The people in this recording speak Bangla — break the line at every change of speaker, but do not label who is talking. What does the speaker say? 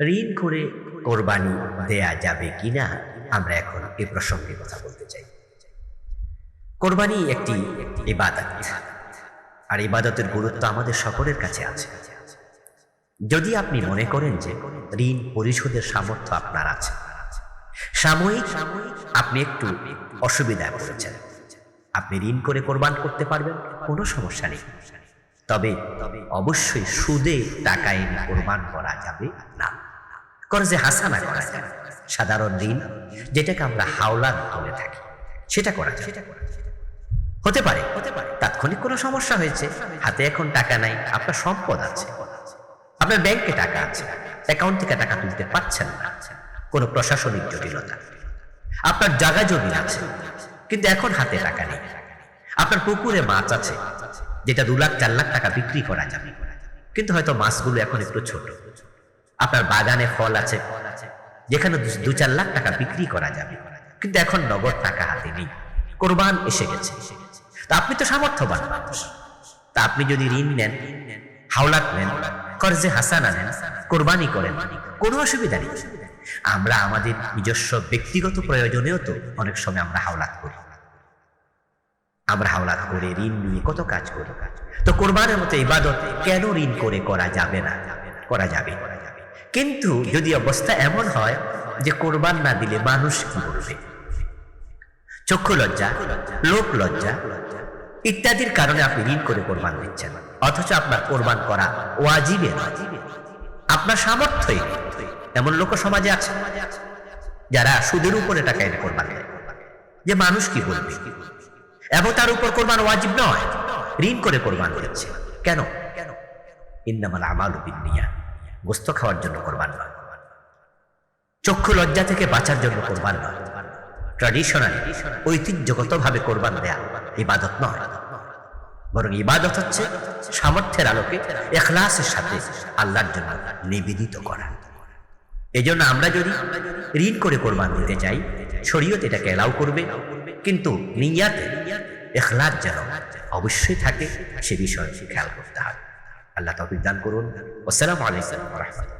ঋণ করে কোরবানি দেয়া যাবে কিনা আমরা এখন এ প্রসঙ্গে কথা বলতে চাই। কোরবানি একটি ইবাদত। আর ইবাদতের গুরুত্ব আমাদের সকলের কাছে আছে। যদি আপনি মনে করেন যে ঋণ পরিশোধের সামর্থ্য আপনার আছে, সাময়িক আপনি একটু অসুবিধায় পড়েছেন। আপনি ঋণ করে কোরবান করতে পারবেন, কোনো সমস্যা নেই। তবে অবশ্যই সুদে টাকা এনে কোরবান করা যাবে না। করজে হাসানা করা যাবে সাধারণ ঋণ যেটাকে আমরা হাওলাত বলে থাকি, সেটা করা যায়। হতে পারে হতে পারে তাৎক্ষণিক কোনো সমস্যা হয়েছে, হাতে এখন টাকা নাই, আপনার সম্পদ আছে, আপনার ব্যাংকে টাকা আছে অ্যাকাউন্ট থেকে টাকা তুলতে পারছেন না, কোনো প্রশাসনিক জটিলতা। আপনার জায়গা জমি আছে, কিন্তু এখন হাতে টাকা নেই। আপনার পুকুরে মাছ আছে, যেটা দু লাখ, চার লাখ টাকা বিক্রি করা যাবে। কিন্তু হয়তো মাছগুলো এখন একটু ছোট। আপনার বাগানে ফল আছে, যেখানে দু- চার লাখ টাকা বিক্রি করা যাবে। কিন্তু এখন নগদ টাকা হাতে নেই। কোরবান এসে গেছে। তা আপনি তো সামর্থ্যবান মানুষ। তা আপনি যদি ঋণ নেন, হাওলাত নেন, কর্জে হাসানা নেন, কোরবানি করেন, কোনো অসুবিধা নেই। আমরা আমাদের নিজস্ব ব্যক্তিগত প্রয়োজনেও তো অনেক সময় আমরা হাওলাত করি। আমরা হাওলাত করে ঋণ নিয়ে কত কাজ করি। তো কোরবানের মতো ইবাদত কেন ঋণ করে করা যাবে না? করা যাবে করা যাবে। কিন্তু যদি অবস্থা এমন হয় যে কোরবান না দিলে মানুষ কি বলবে চক্ষু লজ্জা, লোক লজ্জা ইত্যাদির কারণে আপনি ঋণ করে কোরবান দিচ্ছেন। অথচ আপনার কোরবান করা ওয়াজিবে। আপনার সামর্থ্যই এমন লোক সমাজে আছে, যারা সুদের উপরে টাকা এনে কোরবান দেয়। যে মানুষ কি বলবে এবং তার উপর কোরবান ওয়াজিব নয়। ঋণ করে কোরবান দিচ্ছে। কেন? কেন ইন্নামাল আমালু বিন্নিয়া গোস্ত খাওয়ার জন্য কোরবান নয় চক্ষু লজ্জা থেকে বাঁচার জন্য কোরবান নয় ট্র্যাডিশনালি ঐতিহ্যগতভাবে কোরবান দেয়া ইবাদত নয়। বরং ইবাদত হচ্ছে সামর্থ্যের আলোকে এখলাসের সাথে আল্লাহর জন্য নিবেদিত করা। এই জন্য আমরা যদি ঋণ করে কোরবান দিতে চাই, শরীয়ত এটাকে এলাও করবে। কিন্তু নিয়াতে এখলাস যেন অবশ্যই থাকে, সে বিষয়ে খেয়াল করতে হবে। আল্লাহ তৌফিক দান করুন। আসসালামু আলাইকুম রাহমাতুল্লাহ।